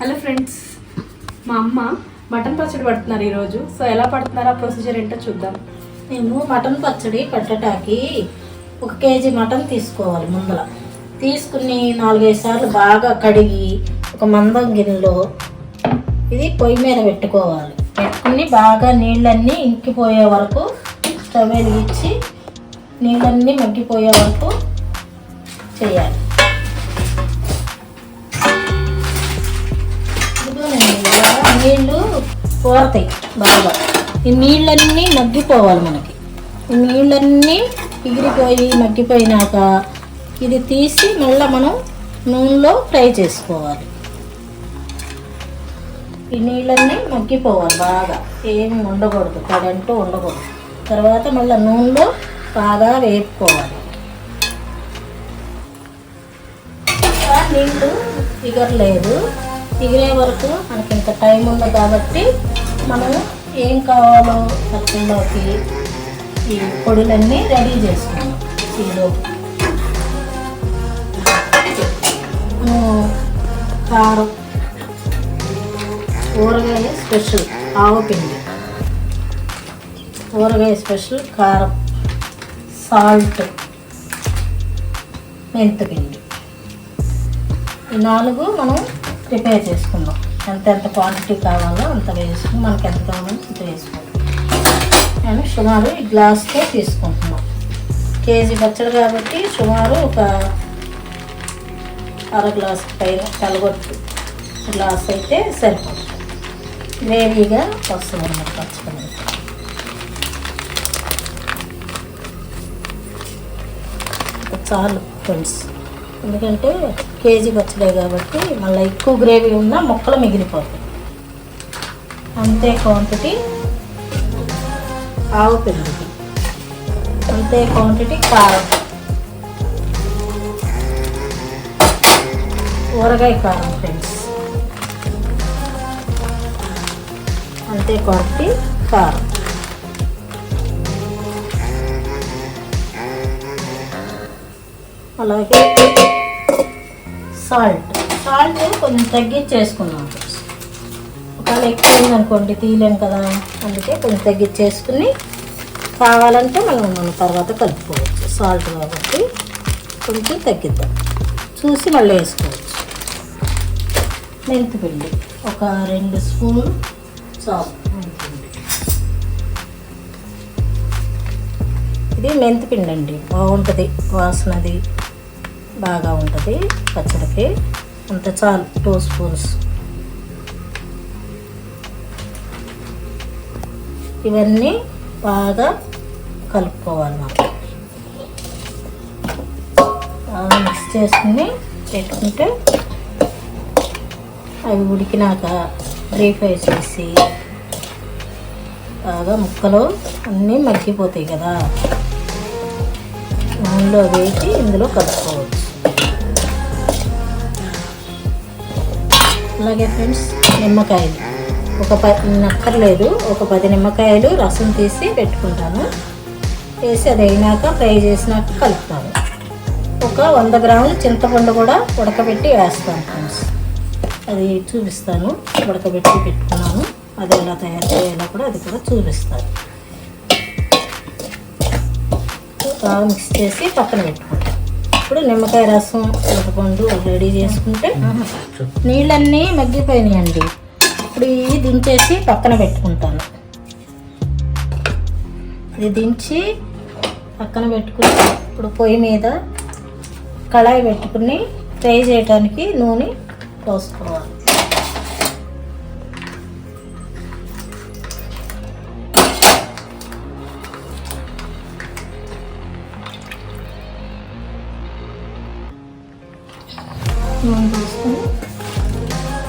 Hello friends మా అమ్మ mutton పచ్చడి పడుతున్నారు ఈరోజు. సో ఎలా పడుతున్నారో ప్రొసీజర్ ఏంటో చూద్దాం. మేము మటన్ పచ్చడి పెట్టడానికి ఒక కేజీ మటన్ తీసుకోవాలి ముందల. తీసుకుని నాలుగైదు సార్లు బాగా కడిగి ఒక మందం గిన్నెలో ఇది పొయ్యి మీద పెట్టుకోవాలి. పెట్టుకుని బాగా నీళ్ళన్నీ ఇంకిపోయే వరకు స్టవ్ వెలిగించి నీళ్ళన్నీ మగ్గిపోయే వరకు చేయాలి. నీళ్ళు పోరతాయి బాగా. ఈ నీళ్ళన్నీ మగ్గిపోవాలి మనకి. ఈ నీళ్ళన్నీ ఎగిరిపోయి మగ్గిపోయినాక ఇది తీసి మళ్ళీ మనం నూనెలో ఫ్రై చేసుకోవాలి. ఈ నీళ్ళన్నీ మగ్గిపోవాలి బాగా. ఏమి ఉండకూడదు తడంటూ ఉండకూడదు. తర్వాత మళ్ళీ నూనెలో బాగా వేపుకోవాలి. నీళ్ళు ఎగరలేదు ఎగిరే వరకు మనకి ఇంత టైం ఉంది కాబట్టి మనం ఏం కావాలో పచ్చళ్ళలోకి ఈ పొడులన్నీ రెడీ చేసుకున్నాం ఈలోపు కారం. ఊరగాయ స్పెషల్ ఆవపిండి ఊరగాయ స్పెషల్ కారం. సాల్ట్. మెంతిపిండి ఈ నాలుగు మనం ప్రిపేర్ చేసుకుందాం. ఎంత ఎంత క్వాంటిటీ కావాలో అంత వేసుకుని మనకి ఎంత కావాలో అంత వేసుకుంటాం నేను సుమారు ఈ గ్లాస్తో తీసుకుంటున్నాం. కేజీ పచ్చడి కాబట్టి సుమారు ఒక అర గ్లాస్ పైన కలగొట్టు. గ్లాస్ అయితే సరిపోతుంది. గ్రేవీగా వస్తుంది అన్నమాట పచ్చడి చాలు ఫ్రెండ్స్. ఎందుకంటే కేజీ పచ్చడే కాబట్టి మళ్ళీ ఎక్కువ గ్రేవీ ఉన్నా ముక్కలు మిగిలిపోతాయి. అంతే క్వాంటిటీ ఆవు పెరుగు. అంతే క్వాంటిటీ కారం. ఊరగాయ కారం ఫ్రెండ్స్ అంతే క్వాంటిటీ కారం. అలాగే సాల్ట్. సాల్ట్ కొంచెం తగ్గించేసుకున్నాం ఒకవేళ ఎక్కువ అనుకోండి తీయలేం కదా? అందుకే కొంచెం తగ్గించేసుకుని కావాలంటే మనం మనం తర్వాత కలుపుకోవచ్చు సాల్ట్ కాబట్టి. కొంచెం తగ్గిద్దాం. చూసి మళ్ళీ వేసుకోవచ్చు. మెంతిపిండి. ఒక రెండు స్పూన్ సాల్ట్. మెంతిపిండి ఇది మెంతిపిండి అండి బాగుంటుంది. వాసనది. బాగా ఉంటుంది పచ్చడికి. అంత చాలు టూ స్పూన్స్. ఇవన్నీ బాగా కలుపుకోవాలి మనం. బాగా మిక్స్ చేసుకుని పెట్టుకుంటే అవి ఉడికినాక డ్రీ ఫ్రై చేసి బాగా ముక్కలు అన్నీ మగ్గిపోతాయి కదా. నూనెలో వేసి ఇందులో కలుపుకోవచ్చు. అలాగే ఫ్రెండ్స్ నిమ్మకాయలు. ఒక పది నక్కర్లేదు. ఒక పది నిమ్మకాయలు రసం తీసి పెట్టుకుంటాను. వేసి అది అయినాక ఫ్రై చేసినాక కలుపుతాను. ఒక వంద గ్రాములు చింతపండు కూడా ఉడకబెట్టి వేస్తాను ఫ్రెండ్స్. అది చూపిస్తాను. ఉడకబెట్టి పెట్టుకున్నాను. అది ఎలా తయారు చేయాలో కూడా అది కూడా చూపిస్తాను. బాగా మిక్స్ చేసి పక్కన పెట్టుకుంటాను. ఇప్పుడు నిమ్మకాయ రసం చింతపండు రెడీ చేసుకుంటే నీళ్ళన్నీ మగ్గిపోయినాయండి. ఇప్పుడు ఇవి దించేసి పక్కన పెట్టుకుంటాను. ఇది దించి పక్కన పెట్టుకుని ఇప్పుడు పొయ్యి మీద కళాయి పెట్టుకుని ఫ్రై చేయడానికి నూనె పోసుకోవాలి. నూనె పోసుకొని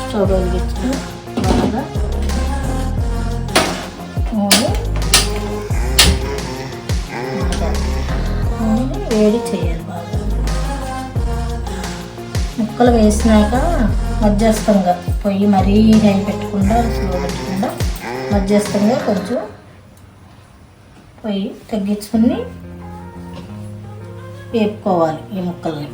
స్టవ్ వెలిగించుకొని బాగా నూనె మరగాలి. నూనె వేడి చేయాలి బాగా. ముక్కలు వేసినాక మధ్యస్థంగా పొయ్యి మరీ హై పెట్టకుండా స్లో పెట్టకుండా మధ్యస్థంగా కొంచెం పొయ్యి తగ్గించుకుని వేపుకోవాలి ఈ ముక్కల్ని.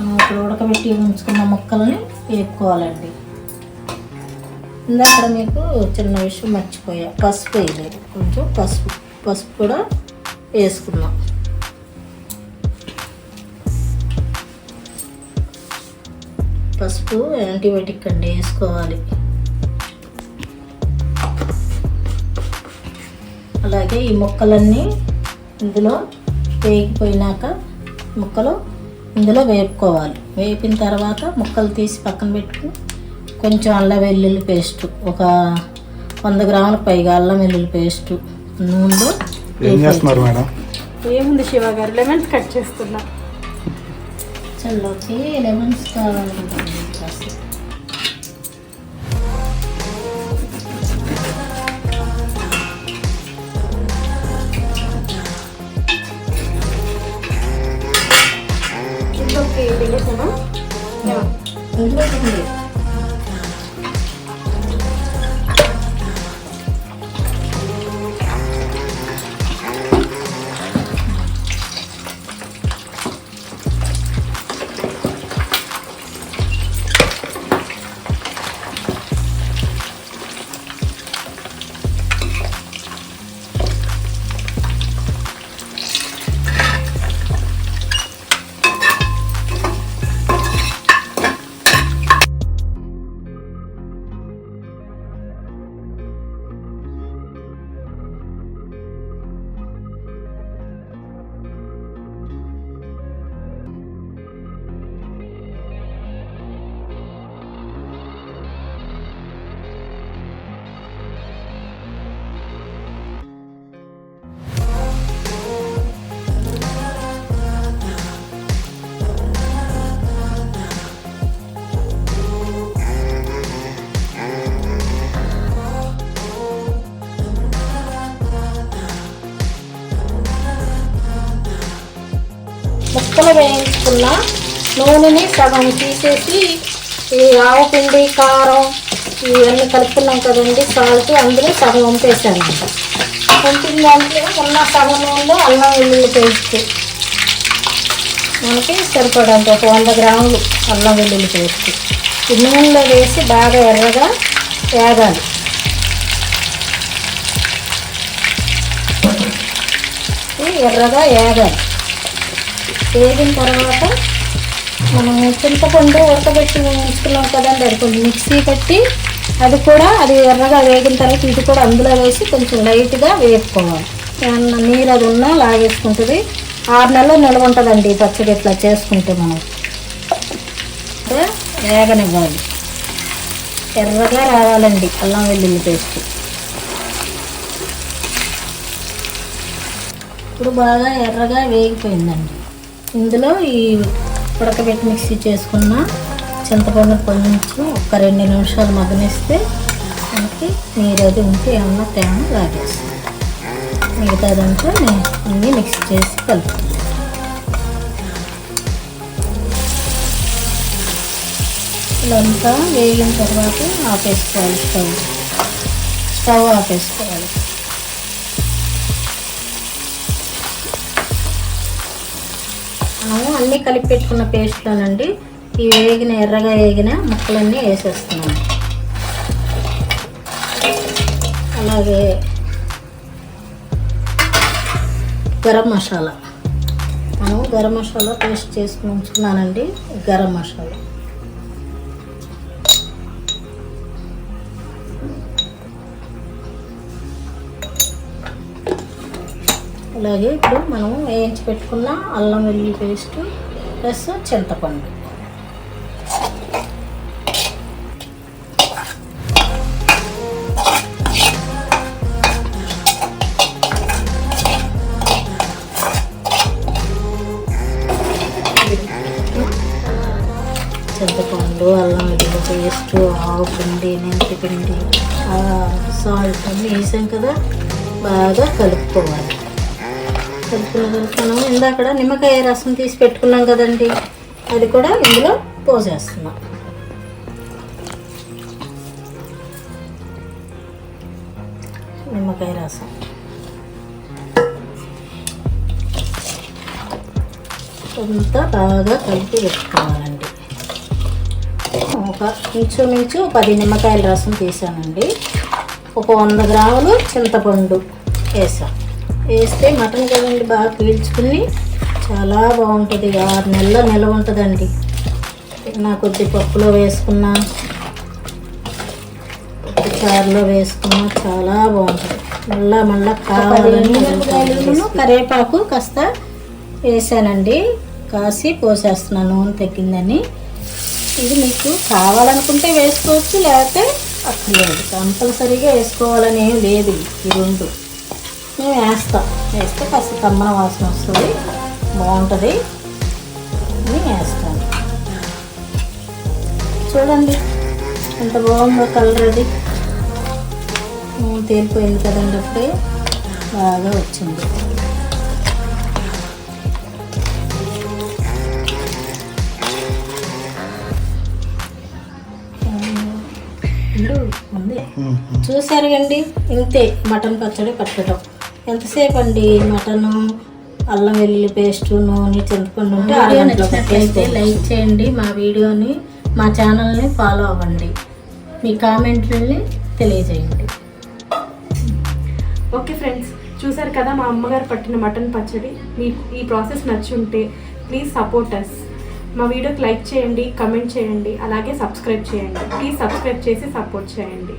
మనం ఇప్పుడు ఉడకబెట్టి ఉంచుకున్న ముక్కలని వేపుకోవాలండి. ఇందాక మీకు చిన్న విషయం మర్చిపోయా. పసుపు వేయలేదు. కొంచెం పసుపు. పసుపు కూడా వేసుకున్నాం పసుపు యాంటీబయాటిక్ అండి వేసుకోవాలి. అలాగే ఈ ముక్కలన్నీ ఇందులో వేగిపోయినాక ముక్కలు ఇందులో వేపుకోవాలి. వేపిన తర్వాత ముక్కలు తీసి పక్కన పెట్టుకుని కొంచెం అల్లం వెల్లుల్లి పేస్ట్ ఒక వంద గ్రాముల పైగా అల్లం వెల్లుల్లి పేస్ట్ నూనెలో ఏం చేస్తున్నారు మేడం? ఏముంది శివ గారు? లెమన్స్ కట్ చేస్తున్నా. చల్లోకి లెమన్స్ కావాలండి ఇందులో వేయించుకున్న నూనెని సగం తీసేసి ఈ ఆవు పిండి కారం ఇవన్నీ కలుపుకున్నాం కదండి సాల్ట్ అందులో సగం వంపేసాను వంపిన దాంట్లో ఉన్న సగం నూనెలో అల్లం వెల్లుల్లి పేస్ట్. మనకి సరిపడంత ఒక వంద గ్రాములు అల్లం వెల్లుల్లి పేస్ట్. ఈ నూనెలో వేసి బాగా ఎర్రగా వేగాలి. ఎర్రగా వేగాలి. వేగిన తర్వాత మనం చింతపండు ఉడకబెట్టి ఉంచుకున్నాం కదండి అది కొంచెం మిక్సీ పెట్టి అది కూడా అది ఎర్రగా వేగిన తర్వాత ఇది కూడా అందులో వేసి కొంచెం లైట్గా వేపుకోవాలి. ఏమన్నా నీరు అది ఉన్నా లాగేసుకుంటుంది. ఆరు నెలలు నిల్వ ఉంటుందండి పచ్చడి ఇట్లా చేసుకుంటే మనం. వేగనివ్వాలి. ఎర్రగా రావాలండి అల్లం వెల్లుల్లి పేస్ట్. ఇప్పుడు బాగా ఎర్రగా వేగిపోయిందండి. ఇందులో ఈ ఉడకబెట్టి మిక్సీ చేసుకున్న చింతపండు కొంచెం ఒక రెండు నిమిషాలు మగ్గనిస్తే మనకి నీరు అది ఉంటే ఏమన్నా తేమ లాగేస్తుంది. మిగతాదంతా నేను అన్నీ మిక్స్ చేసి కలుపుకుంటాను ఇదంతా వేగిన తర్వాత ఆపేసుకోవాలి స్టవ్. స్టవ్ ఆపేసుకోవాలి. మనము అన్నీ కలిపి పెట్టుకున్న పేస్ట్లోనండి ఈ వేగిన ఎర్రగా వేగిన ముక్కలన్నీ వేసేస్తున్నాము. అలాగే గరం మసాలా. మనం గరం మసాలా పేస్ట్ చేసుకుని ఉంచుకున్నానండి గరం మసాలా. అలాగే ఇప్పుడు మనం వేయించి పెట్టుకున్న అల్లం వెల్లుల్లి పేస్ట్ ప్లస్ చింతపండు. చింతపండు అల్లం వెల్లుల్లి పేస్ట్ ఆవు పిండి మెంతి పిండి సాల్ట్ అన్నీ వేసాం కదా బాగా కలుపుకోవాలి. కలుపుకున్న మనం ఇందాక నిమ్మకాయ రసం తీసి పెట్టుకున్నాం కదండి. అది కూడా ఇందులో పోసేస్తున్నాం. నిమ్మకాయ రసం. అంతా బాగా కలిపి పెట్టుకోవాలండి. ఒక ఇంచుమించు పది నిమ్మకాయల రసం తీసానండి. ఒక వంద గ్రాములు చింతపండు వేసాం. వేస్తే మటన్ కదండి బాగా పీల్చుకుని చాలా బాగుంటుంది. ఆరు నెలల నిల్వ ఉంటుందండి. నా కొద్ది పప్పులో వేసుకున్నా చారులో వేసుకున్నా చాలా బాగుంటుంది. మళ్ళా మళ్ళా కావాలని. కరివేపాకు కాస్త వేసానండి. కాసి పోసేస్తున్నాను నూనె తగ్గిందని. ఇది మీకు కావాలనుకుంటే వేసుకోవచ్చు లేకపోతే అక్కర్లేదు. కంపల్సరీగా వేసుకోవాలని ఏం లేదు ఈ రెండు. మేము వేస్తాం. వేస్తే కాస్త కమ్మన వాసన వస్తుంది. బాగుంటుంది. అని వేస్తాను. చూడండి ఎంత బాగుందో కలర్ అది. నూనె తేలిపోయింది కదండి అప్పుడే బాగా వచ్చింది. చూసారు కండి ఇంతే. మటన్ పచ్చడి పట్టడం. ఎంతసేపు అండి మటను అల్లం వెల్లుల్లి పేస్ట్ నూనె చింతపండు ఉంటే నచ్చినట్లయితే లైక్ చేయండి మా వీడియోని మా ఛానల్ని ఫాలో అవ్వండి. మీ కామెంట్ని తెలియజేయండి. ఓకే ఫ్రెండ్స్ చూసారు కదా మా అమ్మగారు పట్టిన మటన్ పచ్చడి? మీకు ఈ ప్రాసెస్ నచ్చి ఉంటే ప్లీజ్ సపోర్ట్ అస్ మా వీడియోకి లైక్ చేయండి కమెంట్ చేయండి అలాగే సబ్స్క్రైబ్ చేయండి. ప్లీజ్ సబ్స్క్రైబ్ చేసి సపోర్ట్ చేయండి.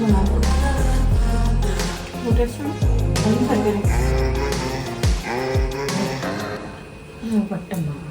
궁금하고. 노래 술? 너무 잘 들으니까. 이거 맞다 뭐